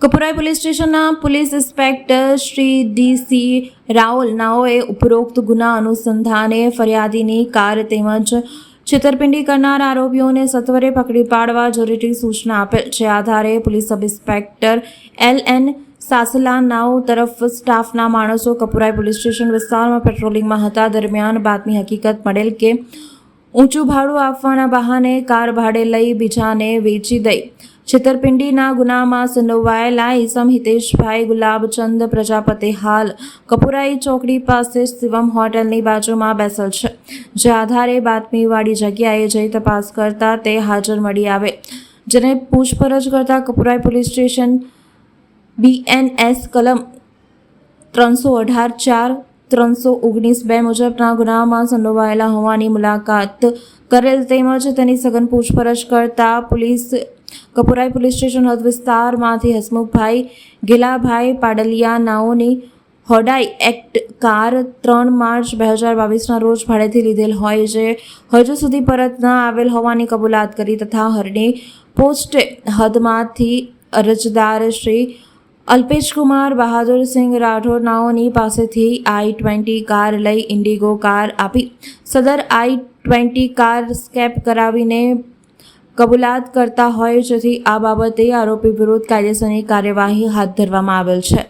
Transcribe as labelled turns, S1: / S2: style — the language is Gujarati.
S1: કપુરાઈ પોલીસ સ્ટેશનના police inspector Shri D C Raol નાઓએ ઉપરોક્ત ગુના અનુસંધાને ફરિયાદીની કાર તેમજ છેતરપિંડી કરનાર આરોપીઓને સત્વરે પકડી પાડવા જરૂરી સૂચના આપેલ છે. આધારે police sub inspector L N Sasla નાવ તરફ સ્ટાફના માણસો કપુરાઈ પોલીસ સ્ટેશન વિસ્તારમાં પેટ્રોલિંગમાં હતા. દરમિયાન બાતમી હકીકત મળેલ કે ઊંચું ભાડું આપવાના બહાને કાર ભાડે લઈ બીજાને વેચી દઈ. છેતરપિંડીના ગુનામાં સંડોવાયેલા ઈસમ હિતેશભાઈ ગુલાબચંદ પ્રજાપતિ હાલ કપુરાઈ ચોકડી પાસે શિવમ હોટલની બાજુમાં બેસેલ છે. જે આધારે બાતમીવાળી જગ્યાએ જઈ તપાસ કરતા તે હાજર મળી આવે. જેને પૂછપરછ કરતા કપુરાઈ પોલીસ સ્ટેશન બીએનએસ કલમ ત્રણસો અઢાર ચાર ત્રણસો ઓગણીસ બે મુજબના ગુનામાં સંડોવાયેલા હોવાની મુલાકાત કરેલ તેમજ તેની સઘન પૂછપરછ કરતા પોલીસ, કપુરાઈ પોલીસ સ્ટેશન હદ વિસ્તારમાંથી હસમુખભાઈ ગિલાભાઈ પાડલિયા નાઓની હોડાઈ એક્ટ કાર ત્રણ માર્ચ બે હજાર બાવીસના રોજ ભાડેથી લીધેલ હોય જે હજુ સુધી પરત ન આવેલ હોવાની કબૂલાત કરી તથા હરણી પોસ્ટે હદમાંથી અરજદાર શ્રી અલ્પેશકુમાર બહાદુરસિંહ રાઠોડ નાઓની પાસેથી આઈ ટ્વેન્ટી કાર લઈ ઇન્ડિગો કાર આપી. સદર આઈ ટ્વેન્ટી કાર સ્કેપ કરાવીને કબૂલાત કરતા હોય, જેથી આ બાબતે આરોપી વિરુદ્ધ કાયદેસરની કાર્યવાહી હાથ ધરવામાં આવેલ છે.